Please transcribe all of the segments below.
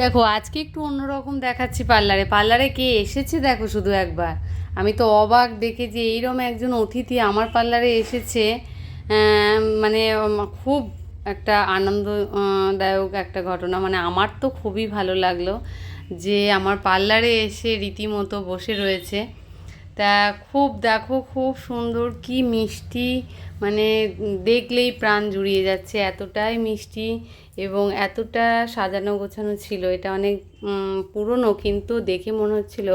দেখো, আজকে একটু অন্যরকম দেখাচ্ছি পার্লারে। পার্লারে কে এসেছে দেখো শুধু একবার। আমি তো অবাক দেখে যে এইরকম একজন অতিথি আমার পার্লারে এসেছে মানে খুব একটা আনন্দদায়ক একটা ঘটনা। মানে আমার তো খুবই ভালো লাগল যে আমার পার্লারে এসে রীতিমতো বসে রয়েছে। তা খুব দেখো, খুব সুন্দর, কি মিষ্টি। মানে দেখলেই প্রাণ জুড়িয়ে যাচ্ছে, এতটাই মিষ্টি এবং এতটা সাজানো গোছানো ছিল। এটা অনেক পুরনো, কিন্তু দেখে মনে হচ্ছিল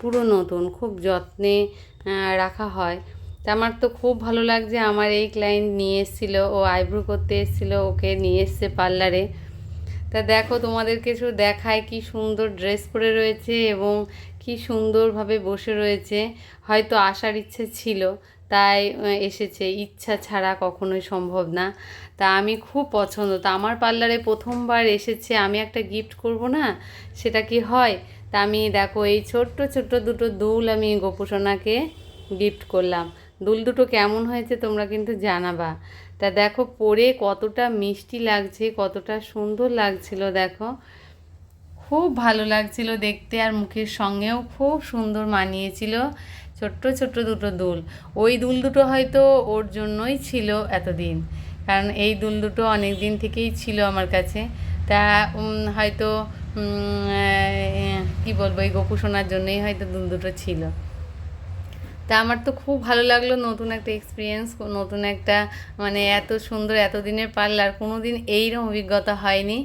পুরো নতুন, খুব যত্নে রাখা হয়। তা আমার তো খুব ভালো লাগছে, আমার এই ক্লায়েন্ট নিয়ে এসেছিল, ও আইব্রো করতে এসেছিল, ওকে নিয়ে এসছে পার্লারে তা দেখো তোমাদেরকে শুধু দেখায় কি সুন্দর ড্রেস পরে রয়েছে এবং কি সুন্দরভাবে বসে রয়েছে। হয়তো আসার ইচ্ছে ছিল, তাই এসেছে। ইচ্ছা ছাড়া কখনোই সম্ভব না। তা আমি খুব পছন্দ। তা আমার পার্লারে প্রথমবার এসেছে, আমি একটা গিফট করব না? সেটা কি হয়? তা আমি দেখো, এই ছোট্ট ছোট্ট দুটো দুল আমি গোপুসোনাকে গিফট করলাম। দুল দুটো কেমন হয়েছে তোমরা কিন্তু জানাবা। তা দেখো, পরে কতটা মিষ্টি লাগছে, কতটা সুন্দর লাগছিল, দেখো। খুব ভালো লাগছিল দেখতে আর মুখের সঙ্গেও খুব সুন্দর মানিয়েছিল ছোট্ট ছোট্ট দুটো দুল। ওই দুল দুটো হয়তো ওর জন্যই ছিল এতদিন, কারণ এই দুল দুটো অনেক দিন থেকেই ছিল আমার কাছে। তা হয়তো কি বলব, এই গোপু সোনার জন্যই হয়তো দুল দুটো ছিল। তা আমার তো খুব ভালো লাগল নতুন একটা এক্সপিরিয়েন্স নতুন একটা মানে এত সুন্দর এতদিনের পার্লার কোনো দিন এইরকম অভিজ্ঞতা হয়নি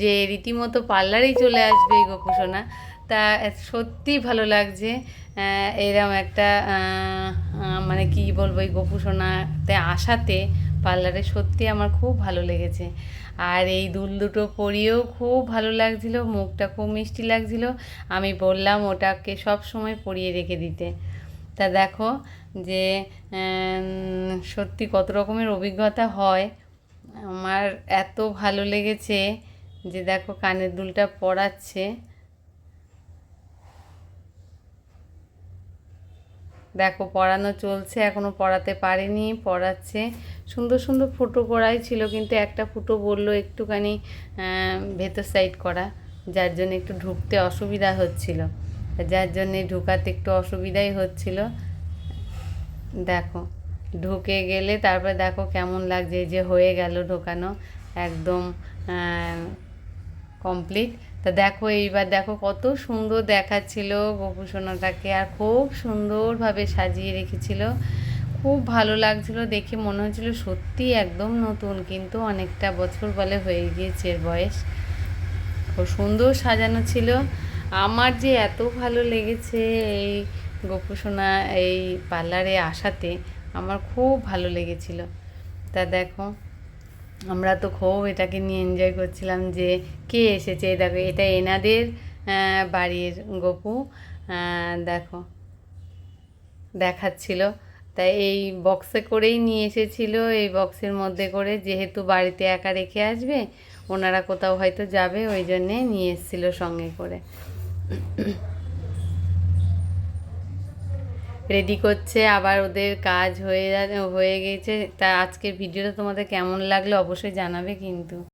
যে রীতিমতো পার্লারেই চলে আসবে এই গোপুসোনা। তা সত্যি ভালো লাগছে এরম একটা মানে কি বলব এই গোপুসোনাতে আসাতে পার্লারে সত্যি আমার খুব ভালো লেগেছে। আর এই দুল দুটো পরিয়েও খুব ভালো লাগছিল, মুখটা খুব মিষ্টি লাগছিল, আমি বললাম ওটাকে সব সময় পরিয়ে রেখে দিতে। তা দেখো যে সত্যি কত রকমের অভিজ্ঞতা হয়। আমার এত ভালো লেগেছে যে দেখো কানের দুলটা পড়াচ্ছে। দেখো পড়ানো চলছে, এখনও পড়াতে পারেনি, পড়াচ্ছে। সুন্দর সুন্দর ফুটো করাই ছিল, কিন্তু একটা ফুটো বলল একটুখানি ভেতর সাইড করা, যার জন্য একটু ঢুকতে অসুবিধা হচ্ছিল। যার জন্যে ঢুকাতে একটু অসুবিধাই হচ্ছিল। দেখো, ঢুকে গেলে তারপরে দেখো কেমন লাগছে যে হয়ে গেল ঢোকানো একদম কমপ্লিট তা দেখো এইবার দেখো কত সুন্দর দেখাচ্ছিল গোপুসোনাটাকে আর খুব সুন্দরভাবে সাজিয়ে রেখেছিল। খুব ভালো লাগছিল, দেখে মনে হচ্ছিল সত্যি একদম নতুন, কিন্তু অনেকটা বছর বলে হয়ে গিয়েছে এর বয়স। খুব সুন্দর সাজানো ছিল। আমার যে এত ভালো লেগেছে এই গোপুসোনা, এই পার্লারে আসাতে, আমার খুব ভালো লেগেছিল। তা দেখো, আমরা তো খুব এটাকে নিয়ে এনজয় করছিলাম যে কে এসেছে। দেখো, এটা এনাদের বাড়ির গপু। দেখো, দেখাচ্ছিল। তাই এই বক্সে করেই নিয়ে এসেছিল। এই বক্সের মধ্যে করে যেহেতু বাড়িতে একা রেখে আসবে, ওনারা কোথাও হয়তো যাবে, ওই জন্যে নিয়ে এসেছিল সঙ্গে করে। রেডি করছে, আবার ওদের কাজ হয়ে হয়ে গেছে। তা আজকের ভিডিওটা তোমাদের কেমন লাগল অবশ্যই জানাবে কিন্তু।